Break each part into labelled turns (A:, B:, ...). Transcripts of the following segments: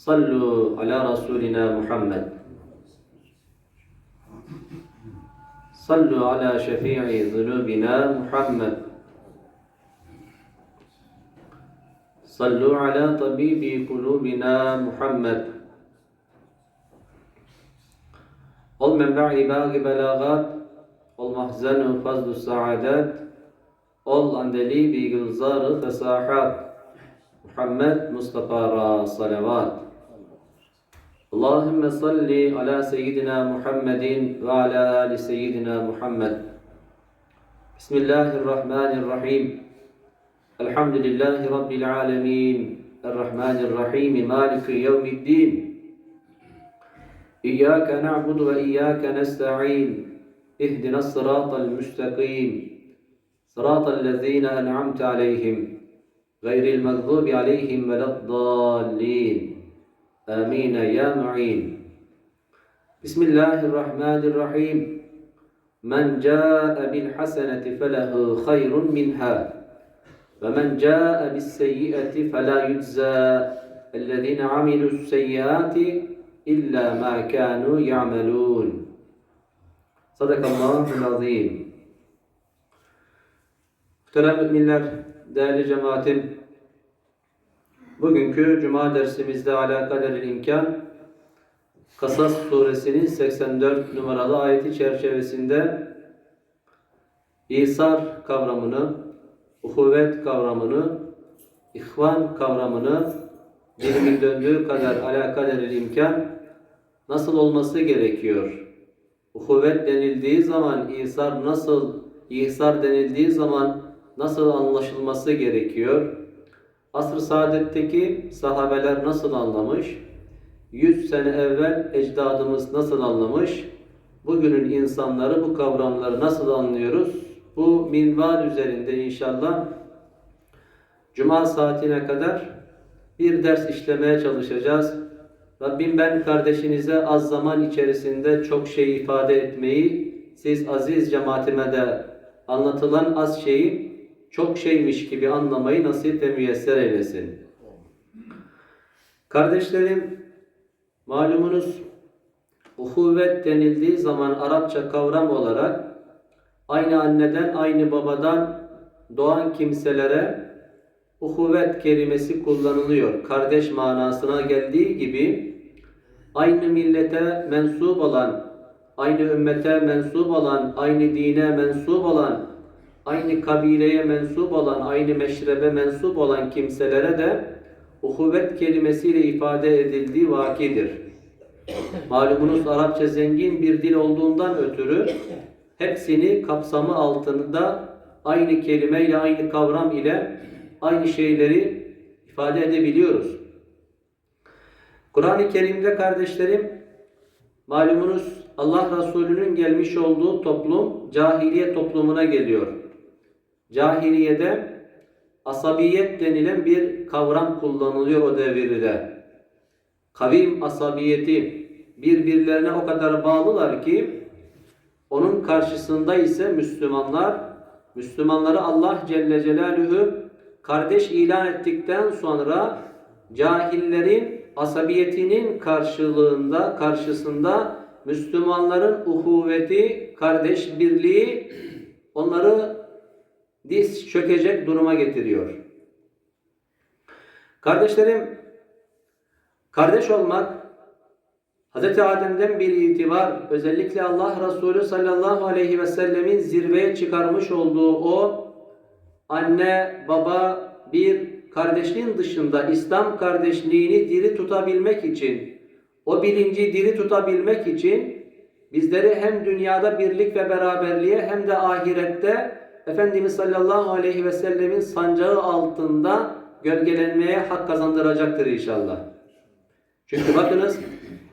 A: صلوا على رسولنا محمد. صلوا على شفيع ذنوبنا محمد. صلوا على طبيب قلوبنا محمد. قل من بعد باقي بلاغات قل محزن فضل السعادات قل عند عندليبي قلزار فساحات محمد مصطفى صلوات. اللهم صل على سيدنا محمد وعلى آل سيدنا محمد. بسم الله الرحمن الرحيم. الحمد لله رب العالمين. الرحمن الرحيم. مالك يوم الدين. إياك نعبد وإياك نستعين. اهدنا الصراط المستقيم. صراط الذين أنعمت عليهم. غير المغضوب عليهم ولا الضالين. آمين. يا معين. بسم الله الرحمن الرحيم. من جاء بالحسنة فله خير منها ومن جاء بالسيئة فلا يجزى. الذين عملوا السيئات إلا ما كانوا يعملون. صدق الله العظيم. Muhterem müminler, değerli cemaatim, bugünkü Cuma dersimizde alakadaril imkan, Kasas suresinin 84 numaralı ayeti çerçevesinde İsar kavramını, uhuvvet kavramını, ihvan kavramını dilimin döndüğü kadar alakadaril imkan nasıl olması gerekiyor? Uhuvvet denildiği zaman İsar nasıl, İhsar denildiği zaman nasıl anlaşılması gerekiyor? Asr-ı saadetteki sahabeler nasıl anlamış? 100 sene evvel ecdadımız nasıl anlamış? Bugünün insanları bu kavramları nasıl anlıyoruz? Bu minval üzerinde inşallah Cuma saatine kadar bir ders işlemeye çalışacağız. Rabbim ben kardeşinize az zaman içerisinde çok şey ifade etmeyi, siz aziz cemaatime de anlatılan az şeyi çok şeymiş gibi anlamayı nasip ve müyesser eylesin. Kardeşlerim, malumunuz uhuvvet denildiği zaman Arapça kavram olarak aynı anneden, aynı babadan doğan kimselere uhuvvet kelimesi kullanılıyor. Kardeş manasına geldiği gibi aynı millete mensup olan, aynı ümmete mensup olan, aynı dine mensup olan, aynı kabileye mensup olan, aynı meşrebe mensup olan kimselere de uhuvvet kelimesiyle ifade edildiği vakidir. Malumunuz Arapça zengin bir dil olduğundan ötürü hepsini kapsamı altında aynı kelimeyle, aynı kavram ile aynı şeyleri ifade edebiliyoruz. Kur'an-ı Kerim'de kardeşlerim malumunuz Allah Resulü'nün gelmiş olduğu toplum cahiliye toplumuna geliyor. Cahiliyede asabiyet denilen bir kavram kullanılıyor o devirde. Kavim asabiyeti birbirlerine o kadar bağlılar ki onun karşısında ise Müslümanlar Müslümanları Allah Celle Celaluhu kardeş ilan ettikten sonra cahillerin asabiyetinin karşılığında karşısında Müslümanların uhuvveti, kardeş birliği onları diz çökecek duruma getiriyor. Kardeşlerim, kardeş olmak Hz. Adem'den bir itibar özellikle Allah Resulü sallallahu aleyhi ve sellemin zirveye çıkarmış olduğu o anne, baba, bir kardeşliğin dışında İslam kardeşliğini diri tutabilmek için, o bilinci diri tutabilmek için bizleri hem dünyada birlik ve beraberliğe hem de ahirette Efendimiz sallallahu aleyhi ve sellemin sancağı altında gölgelenmeye hak kazandıracaktır inşallah. Çünkü bakınız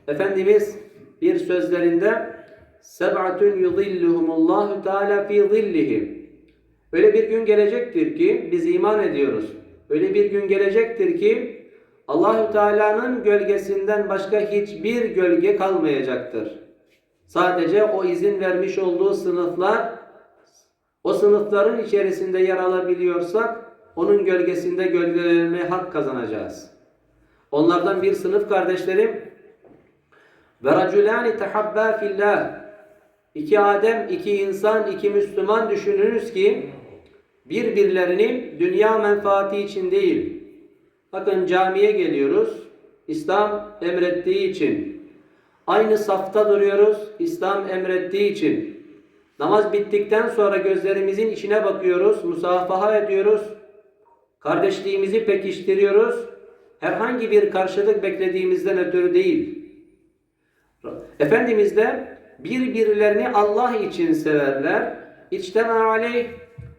A: Efendimiz bir sözlerinde seb'atun yudilluhumullahu teala fi zillihim. Öyle bir gün gelecektir ki biz iman ediyoruz. Öyle bir gün gelecektir ki Allahü Teala'nın gölgesinden başka hiçbir gölge kalmayacaktır. Sadece o izin vermiş olduğu sınıflar o sınıfların içerisinde yer alabiliyorsak onun gölgesinde gölgelenmeye hak kazanacağız. Onlardan bir sınıf kardeşlerim ve raculani tehabba fillah iki Adem, iki insan, iki Müslüman düşününüz ki birbirlerini dünya menfaati için değil. Bakın camiye geliyoruz. İslam emrettiği için. Aynı safta duruyoruz. İslam emrettiği için. Namaz bittikten sonra gözlerimizin içine bakıyoruz. Musafaha ediyoruz. Kardeşliğimizi pekiştiriyoruz. Herhangi bir karşılık beklediğimizden ötürü değil. Efendimiz de birbirlerini Allah için severler. İçtema aleyh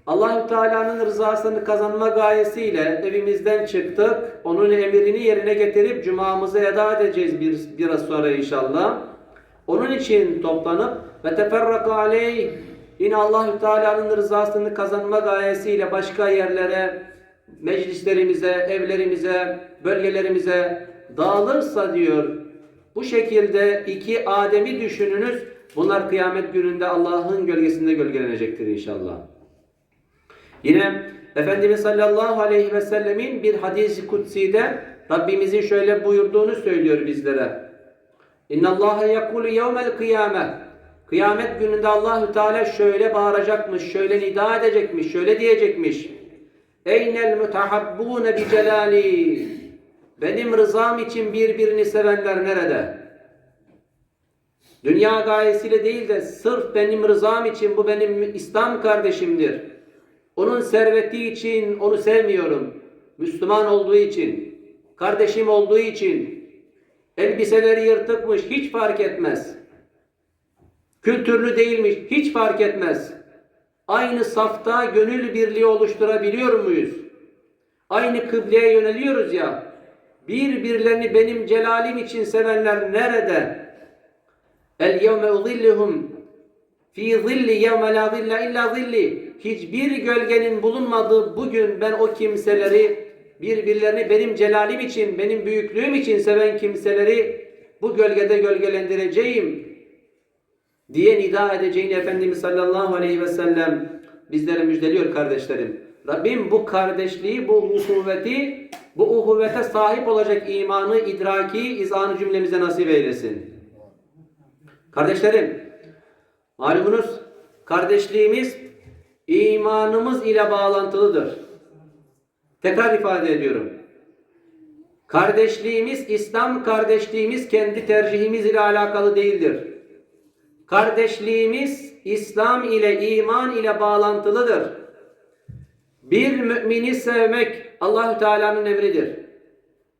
A: Allahü Teala'nın rızasını kazanma gayesiyle evimizden çıktık. Onun emrini yerine getirip cumamızı eda edeceğiz bir, biraz sonra inşallah. Onun için toplanıp ve teferraka aleyh yine Allahü Teala'nın rızasını kazanma gayesiyle başka yerlere, meclislerimize, evlerimize, bölgelerimize dağılırsa diyor. Bu şekilde iki Adem'i düşününüz. Bunlar kıyamet gününde Allah'ın gölgesinde gölgelenecektir inşallah. Yine Efendimiz sallallahu aleyhi ve sellemin bir hadisi kutsi'de Rabbimizin şöyle buyurduğunu söylüyor bizlere. İnna Allah yekulu yevmel kıyame. Kıyamet gününde Allahü Teala şöyle bağıracakmış, şöyle nida edecekmiş, şöyle diyecekmiş. Eynel mutahabbune bi celali. Benim rızam için birbirini sevenler nerede? Dünya gayesiyle değil de sırf benim rızam için bu benim İslam kardeşimdir. Onun serveti için onu sevmiyorum. Müslüman olduğu için, kardeşim olduğu için, elbiseleri yırtıkmış hiç fark etmez. Kültürlü değilmiş hiç fark etmez. Aynı safta gönül birliği oluşturabiliyor muyuz? Aynı kıbleye yöneliyoruz ya. Birbirlerini benim celalim için sevenler nerede? El yevme uzillihum fi zilli yevme la zille illa zilli. Hiçbir gölgenin bulunmadığı bugün ben o kimseleri birbirlerini benim celalim için, benim büyüklüğüm için seven kimseleri bu gölgede gölgelendireceğim diye nida edeceğini Efendimiz sallallahu aleyhi ve sellem bizlere müjdeliyor kardeşlerim. Rabbim bu kardeşliği, bu uhuvveti, bu uhuvvete sahip olacak imanı, idraki, izanı cümlemize nasip eylesin. Kardeşlerim, malumunuz kardeşliğimiz imanımız ile bağlantılıdır. Tekrar ifade ediyorum. Kardeşliğimiz, İslam kardeşliğimiz kendi tercihimiz ile alakalı değildir. Kardeşliğimiz İslam ile, iman ile bağlantılıdır. Bir mümini sevmek Allahü Teala'nın emridir.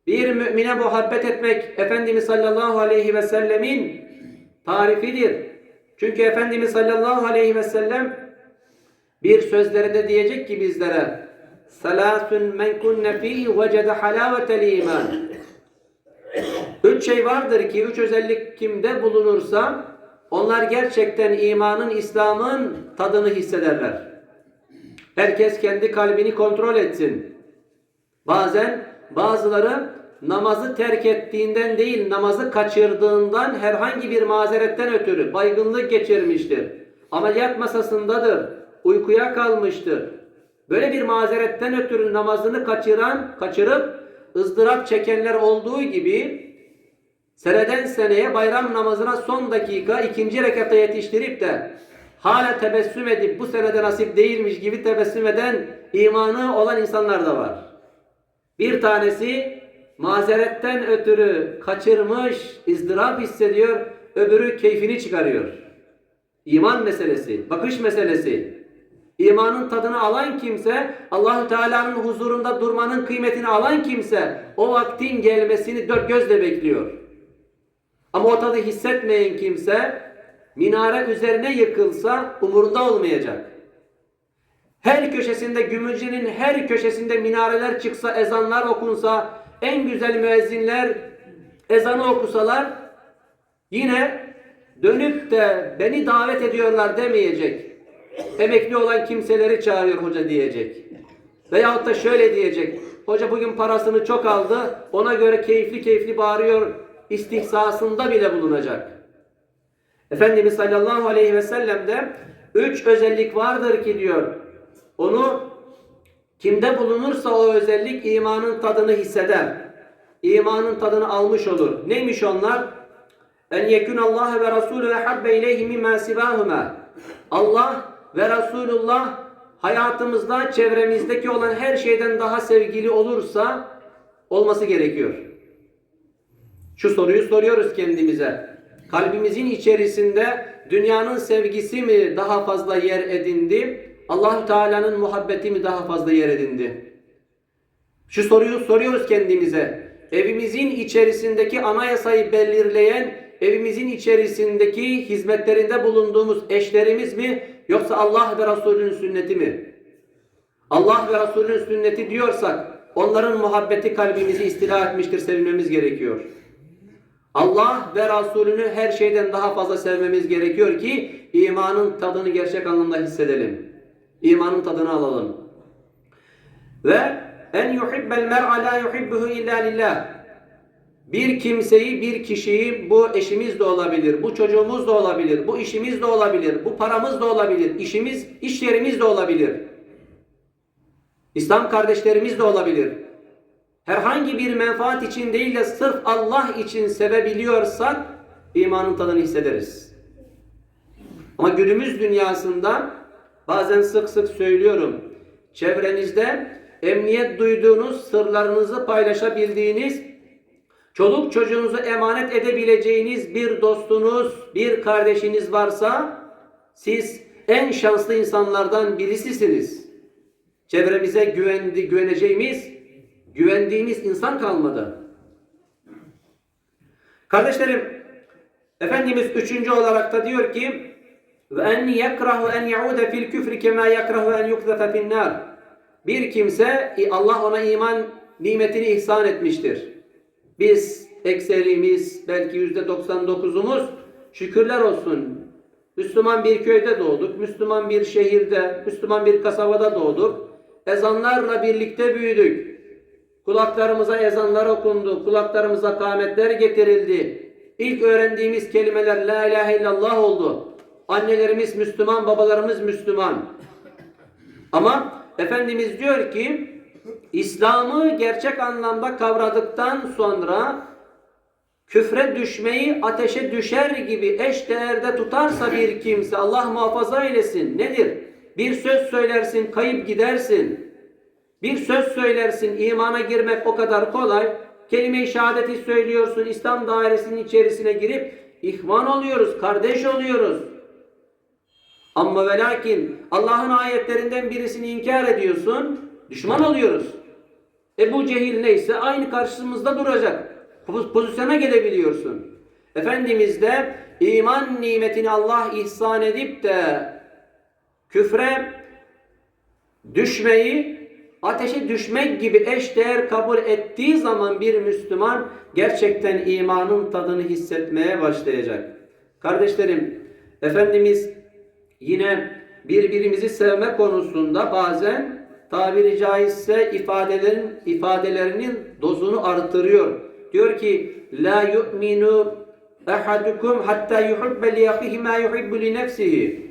A: Bir mümine muhabbet etmek Efendimiz sallallahu aleyhi ve sellemin tarifidir. Çünkü Efendimiz sallallahu aleyhi ve sellem bir sözlerinde diyecek ki bizlere Salasun men kunne fihi vecede halavetel iman. Üç şey vardır ki, üç özellik kimde bulunursa onlar gerçekten imanın, İslam'ın tadını hissederler. Herkes kendi kalbini kontrol etsin. Bazen bazıları namazı terk ettiğinden değil, namazı kaçırdığından herhangi bir mazeretten ötürü baygınlık geçirmiştir. Ameliyat masasındadır, uykuya kalmıştır. Böyle bir mazeretten ötürü namazını kaçıran, kaçırıp ızdırap çekenler olduğu gibi seneden seneye bayram namazına son dakika ikinci rekata yetiştirip de hala tebessüm edip bu senede nasip değilmiş gibi tebessüm eden imanı olan insanlar da var. Bir tanesi mazeretten ötürü kaçırmış, ızdırap hissediyor, öbürü keyfini çıkarıyor. İman meselesi, bakış meselesi. İmanın tadını alan kimse, Allahü Teala'nın huzurunda durmanın kıymetini alan kimse, o vaktin gelmesini dört gözle bekliyor. Ama o tadı hissetmeyen kimse, minare üzerine yıkılsa umurunda olmayacak. Her köşesinde, Gümülce'nin her köşesinde minareler çıksa, ezanlar okunsa, en güzel müezzinler, ezanı okusalar yine dönüp de beni davet ediyorlar demeyecek. Emekli olan kimseleri çağırıyor hoca diyecek. Veyahut da şöyle diyecek. Hoca bugün parasını çok aldı. Ona göre keyifli keyifli bağırıyor. istihsasında bile bulunacak. Efendimiz sallallahu aleyhi ve sellem'de üç özellik vardır ki diyor. Onu kimde bulunursa o özellik imanın tadını hisseder. İmanın tadını almış olur. Neymiş onlar? En yekun Allah ve Resulü ve habbe ileyhi mimma sibahuma. Allah ve Resulullah hayatımızda, çevremizdeki olan her şeyden daha sevgili olursa olması gerekiyor. Şu soruyu soruyoruz kendimize. Kalbimizin içerisinde dünyanın sevgisi mi daha fazla yer edindi? Allahu Teala'nın muhabbeti mi daha fazla yer edindi? Şu soruyu soruyoruz kendimize. Evimizin içerisindeki anayasayı belirleyen, evimizin içerisindeki hizmetlerinde bulunduğumuz eşlerimiz mi yoksa Allah ve Resulünün sünneti mi? Allah ve Resulünün sünneti diyorsak onların muhabbeti kalbimizi istila etmiştir, sevilmemiz gerekiyor. Allah ve Resulünü her şeyden daha fazla sevmemiz gerekiyor ki imanın tadını gerçek anlamda hissedelim. İmanın tadını alalım. Ve en yuhibbel mer'a la yuhibbuhu illa lillah. Bir kimseyi, bir kişiyi bu eşimiz de olabilir, bu çocuğumuz da olabilir, bu işimiz de olabilir, bu paramız da olabilir, işimiz, iş yerimiz de olabilir. İslam kardeşlerimiz de olabilir. Herhangi bir menfaat için değil de sırf Allah için sevebiliyorsak imanın tadını hissederiz. Ama günümüz dünyasında bazen sık sık söylüyorum. Çevrenizde emniyet duyduğunuz, sırlarınızı paylaşabildiğiniz, çoluk çocuğunuzu emanet edebileceğiniz bir dostunuz, bir kardeşiniz varsa siz en şanslı insanlardan birisisiniz. Çevremize güvendi, güveneceğimiz, güvendiğimiz insan kalmadı. Kardeşlerim, Efendimiz üçüncü olarak da diyor ki ve en yekrahu en yaude fil küfri kema yekrahu en yukzafe fin nar. Bir kimse Allah ona iman nimetini ihsan etmiştir. Biz ekserimiz belki yüzde 99'umuz şükürler olsun. Müslüman bir köyde doğduk, Müslüman bir şehirde, Müslüman bir kasabada doğduk. Ezanlarla birlikte büyüdük. Kulaklarımıza ezanlar okundu, kulaklarımıza kâmetler getirildi. İlk öğrendiğimiz kelimeler La ilahe illallah oldu. Annelerimiz Müslüman, babalarımız Müslüman. Ama Efendimiz diyor ki İslam'ı gerçek anlamda kavradıktan sonra küfre düşmeyi ateşe düşer gibi eş değerde tutarsa bir kimse Allah muhafaza eylesin. Nedir? Bir söz söylersin kayıp gidersin. Bir söz söylersin imana girmek o kadar kolay. Kelime-i şehadeti söylüyorsun İslam dairesinin içerisine girip ihvan oluyoruz, kardeş oluyoruz. Ama ve lakin Allah'ın ayetlerinden birisini inkar ediyorsun, düşman oluyoruz. Ebu Cehil neyse aynı karşımızda duracak. Pozisyona gelebiliyorsun. Efendimiz de iman nimetini Allah ihsan edip de küfre düşmeyi ateşe düşmek gibi eş değer kabul ettiği zaman bir Müslüman gerçekten imanın tadını hissetmeye başlayacak. Kardeşlerim, Efendimiz yine birbirimizi sevme konusunda bazen tabiri caizse ifadelerin ifadelerinin dozunu artırıyor. Diyor ki la yu'minu ahadukum hatta yuhibbe li ahihi ma yuhibbu li nefsihi.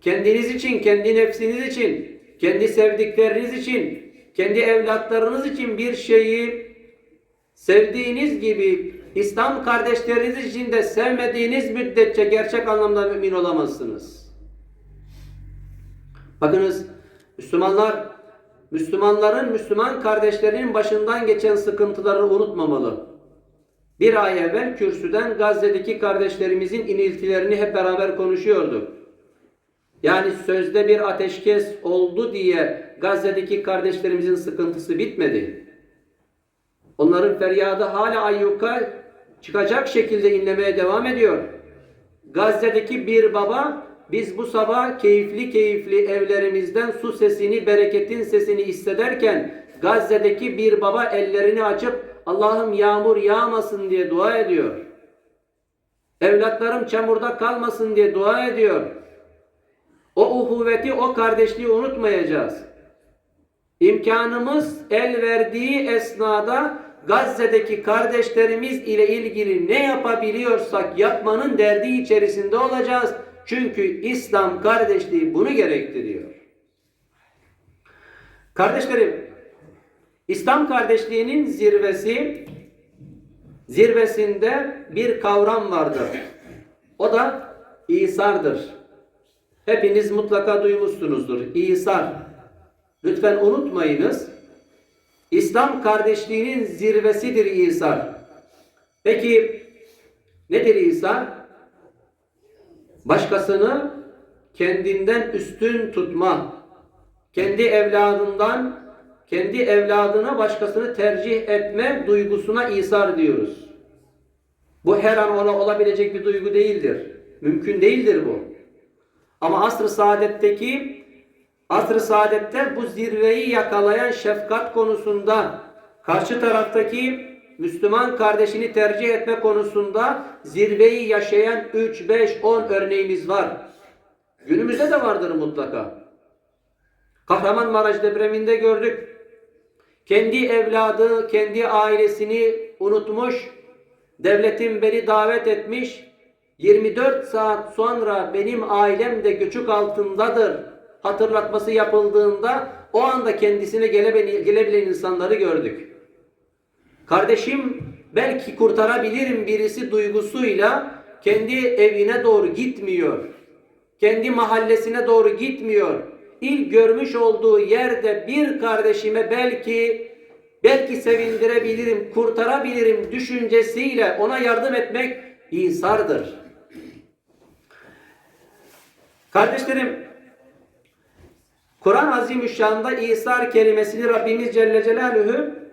A: Kendiniz için, kendi nefsiniz için, kendi sevdikleriniz için, kendi evlatlarınız için bir şeyi sevdiğiniz gibi İslam kardeşleriniz için de sevmediğiniz müddetçe gerçek anlamda mümin olamazsınız. Bakınız Müslümanlar Müslümanların Müslüman kardeşlerinin başından geçen sıkıntıları unutmamalı. Bir ay evvel kürsüden Gazze'deki kardeşlerimizin iniltilerini hep beraber konuşuyorduk. Yani sözde bir ateşkes oldu diye Gazze'deki kardeşlerimizin sıkıntısı bitmedi. Onların feryadı hala ayyuka çıkacak şekilde inlemeye devam ediyor. Gazze'deki bir baba biz bu sabah keyifli keyifli evlerimizden su sesini, bereketin sesini hissederken Gazze'deki bir baba ellerini açıp Allah'ım yağmur yağmasın diye dua ediyor. Evlatlarım çamurda kalmasın diye dua ediyor. O uhuvveti, o kardeşliği unutmayacağız. İmkanımız el verdiği esnada Gazze'deki kardeşlerimiz ile ilgili ne yapabiliyorsak yapmanın derdi içerisinde olacağız. Çünkü İslam kardeşliği bunu gerektiriyor. Kardeşlerim, İslam kardeşliğinin zirvesi, zirvesinde bir kavram vardır. O da İsar'dır. Hepiniz mutlaka duymuşsunuzdur. İsar. Lütfen unutmayınız. İslam kardeşliğinin zirvesidir İsar. Peki nedir İsar? Başkasını kendinden üstün tutma. Kendi evladından kendi evladına başkasını tercih etme duygusuna İsar diyoruz. Bu her an ola, olabilecek bir duygu değildir. Mümkün değildir bu. Ama asr-ı saadetteki asr-ı saadette bu zirveyi yakalayan şefkat konusunda karşı taraftaki Müslüman kardeşini tercih etme konusunda zirveyi yaşayan 3, 5, 10 örneğimiz var. Günümüzde de vardır mutlaka. Kahramanmaraş depreminde gördük. Kendi evladı, kendi ailesini unutmuş, devletin beni davet etmiş, 24 saat sonra benim ailem de göçük altındadır hatırlatması yapıldığında o anda kendisine gelebilen, insanları gördük. Kardeşim belki kurtarabilirim birisi duygusuyla kendi evine doğru gitmiyor. Kendi mahallesine doğru gitmiyor. İlk görmüş olduğu yerde bir kardeşime belki belki sevindirebilirim, kurtarabilirim düşüncesiyle ona yardım etmek İsar'dır. Kardeşlerim, Kur'an Azimüşşan'da İsar kelimesini Rabbimiz Celle Celaluhu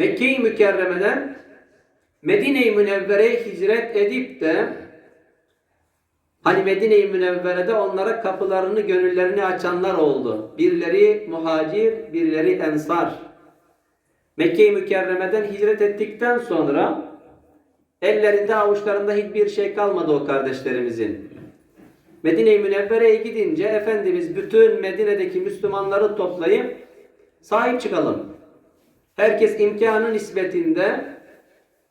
A: Mekke-i Mükerreme'den Medine-i Münevvere'ye hicret edip de hani Medine-i Münevvere'de onlara kapılarını, gönüllerini açanlar oldu. Birileri muhacir, birileri ensar. Mekke-i Mükerreme'den hicret ettikten sonra ellerinde avuçlarında hiçbir şey kalmadı o kardeşlerimizin. Medine-i Münevvere'ye gidince Efendimiz bütün Medine'deki Müslümanları toplayıp sahip çıkalım. Herkes imkanı nispetinde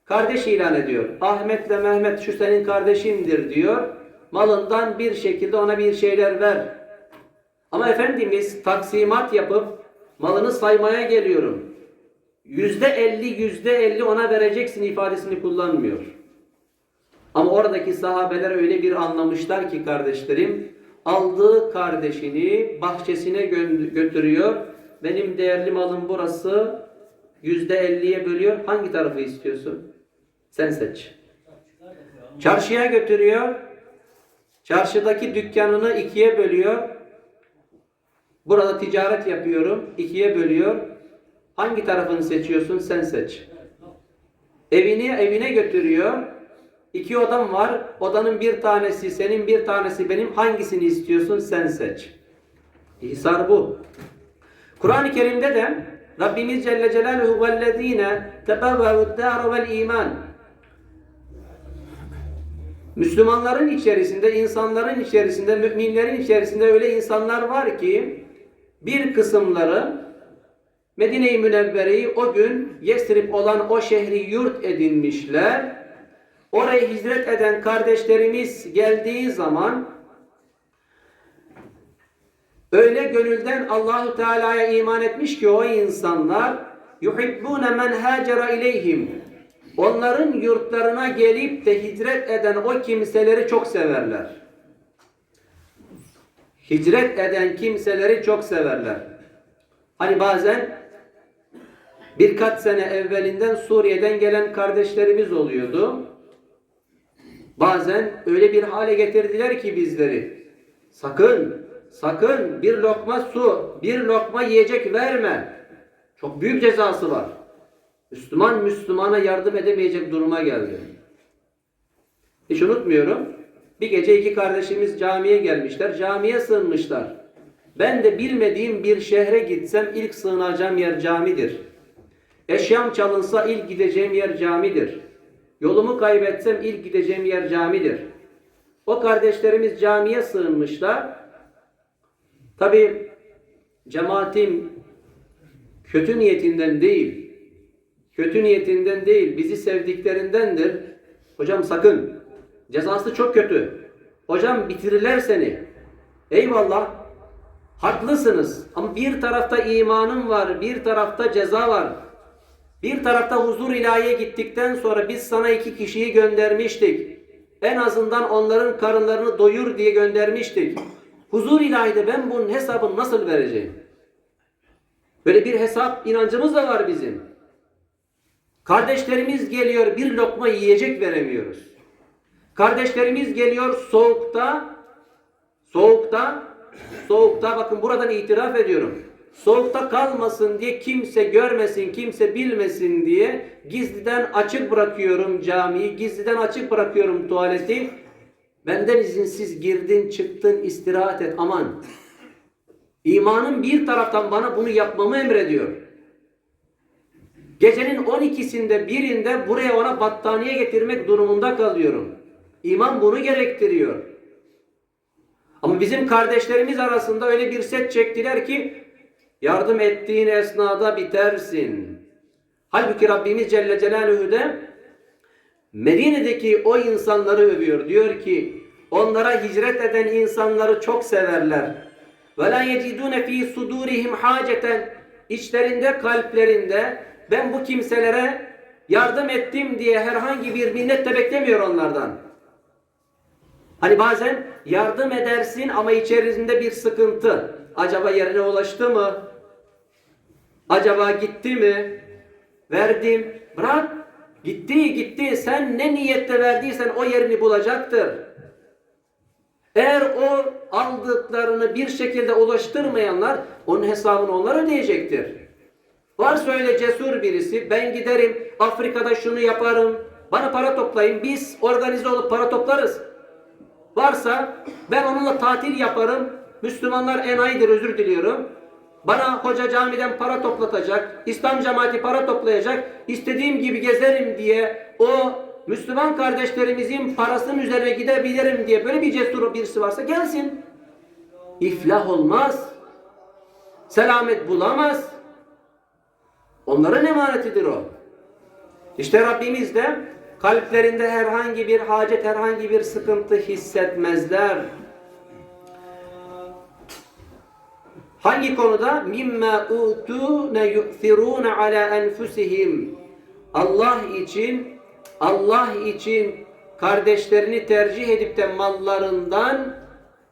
A: kardeş ilan ediyor. Ahmet'le Mehmet şu senin kardeşindir diyor. Malından bir şekilde ona bir şeyler ver. Ama Efendimiz taksimat yapıp malını saymaya geliyorum. Yüzde elli, yüzde elli ona vereceksin ifadesini kullanmıyor. Ama oradaki sahabeler öyle bir anlamışlar ki kardeşlerim, aldığı kardeşini bahçesine gö götürüyor. Benim değerli malım burası, yüzde elliye bölüyor. Hangi tarafı istiyorsun? Sen seç. Çarşıya götürüyor. Çarşıdaki dükkanını ikiye bölüyor. Burada ticaret yapıyorum. ikiye bölüyor. Hangi tarafını seçiyorsun? Sen seç. Evini evine götürüyor. İki odam var. Odanın bir tanesi senin, bir tanesi benim. Hangisini istiyorsun? Sen seç. İhsar bu. Kur'an-ı Kerim'de de Rabbimiz Celle Celaluhu vellezine tebevve'ud-dâre vel iman Müslümanların içerisinde, insanların içerisinde, müminlerin içerisinde öyle insanlar var ki bir kısımları Medine-i Münevvere'yi o gün Yesrib olan o şehri yurt edinmişler. Oraya hicret eden kardeşlerimiz geldiği zaman öyle gönülden Allahu Teala'ya iman etmiş ki o insanlar yuhibbune men hacera ileyhim onların yurtlarına gelip de hicret eden o kimseleri çok severler. Hicret eden kimseleri çok severler. Hani bazen birkaç sene evvelinden Suriye'den gelen kardeşlerimiz oluyordu. Bazen öyle bir hale getirdiler ki bizleri. Sakın, sakın bir lokma su, bir lokma yiyecek verme. Çok büyük cezası var. Müslüman Müslümana yardım edemeyecek duruma geldi. Hiç unutmuyorum. Bir gece iki kardeşimiz camiye gelmişler. Camiye sığınmışlar. Ben de bilmediğim bir şehre gitsem ilk sığınacağım yer camidir. Eşyam çalınsa ilk gideceğim yer camidir. Yolumu kaybetsem ilk gideceğim yer camidir. O kardeşlerimiz camiye sığınmışlar. Tabi cemaatin kötü niyetinden değil, kötü niyetinden değil, bizi sevdiklerindendir. Hocam sakın, cezası çok kötü. Hocam bitirirler seni. Eyvallah, haklısınız. Ama bir tarafta imanım var, bir tarafta ceza var. Bir tarafta huzur ilahiye gittikten sonra biz sana iki kişiyi göndermiştik. En azından onların karınlarını doyur diye göndermiştik. Huzur ilahide ben bunun hesabını nasıl vereceğim? Böyle bir hesap inancımız da var bizim. Kardeşlerimiz geliyor bir lokma yiyecek veremiyoruz. Kardeşlerimiz geliyor soğukta, soğukta, soğukta bakın buradan itiraf ediyorum. Soğukta kalmasın diye kimse görmesin, kimse bilmesin diye gizliden açık bırakıyorum camiyi, gizliden açık bırakıyorum tuvaleti. Benden izinsiz girdin, çıktın, istirahat et. Aman. İmanım bir taraftan bana bunu yapmamı emrediyor. Gecenin 12'sinde birinde buraya ona battaniye getirmek durumunda kalıyorum. İman bunu gerektiriyor. Ama bizim kardeşlerimiz arasında öyle bir set çektiler ki yardım ettiğin esnada bitersin. Halbuki Rabbimiz Celle Celaluhu de Medine'deki o insanları övüyor. Diyor ki onlara hicret eden insanları çok severler. Ve la yecidune fi sudurihim haceten içlerinde kalplerinde ben bu kimselere yardım ettim diye herhangi bir minnet de beklemiyor onlardan. Hani bazen yardım edersin ama içerisinde bir sıkıntı. Acaba yerine ulaştı mı? Acaba gitti mi? Verdim. Bırak. Gitti gitti. Sen ne niyette verdiysen o yerini bulacaktır. Eğer o aldıklarını bir şekilde ulaştırmayanlar onun hesabını onlar ödeyecektir. Varsa öyle cesur birisi ben giderim Afrika'da şunu yaparım bana para toplayın biz organize olup para toplarız. Varsa ben onunla tatil yaparım Müslümanlar enayidir özür diliyorum. Bana hoca camiden para toplatacak, İslam cemaati para toplayacak, istediğim gibi gezerim diye o Müslüman kardeşlerimizin parasının üzerine gidebilirim diye böyle bir cesur birisi varsa gelsin. İflah olmaz. Selamet bulamaz. Onların emanetidir o. İşte Rabbimiz de kalplerinde herhangi bir hacet, herhangi bir sıkıntı hissetmezler. Hangi konuda? Mimma utune yu'thirun ala enfusihim. Allah için Allah için kardeşlerini tercih edip de mallarından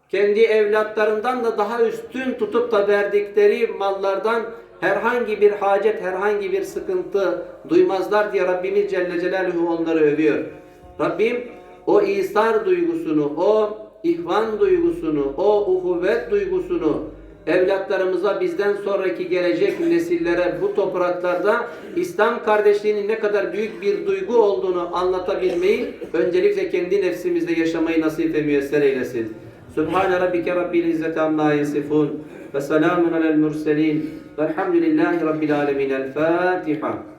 A: kendi evlatlarından da daha üstün tutup da verdikleri mallardan herhangi bir hacet, herhangi bir sıkıntı duymazlar diye Rabbimiz Celle Celaluhu onları övüyor. Rabbim o İsar duygusunu, o ihvan duygusunu, o uhuvvet duygusunu evlatlarımıza bizden sonraki gelecek nesillere bu topraklarda İslam kardeşliğinin ne kadar büyük bir duygu olduğunu anlatabilmeyi öncelikle kendi nefsimizde yaşamayı nasip ve müyesser eylesin. Subhane rabbike rabbil izzeti amma yasifun ve selamun alel murselin velhamdülillahi rabbil alemin. El Fatiha.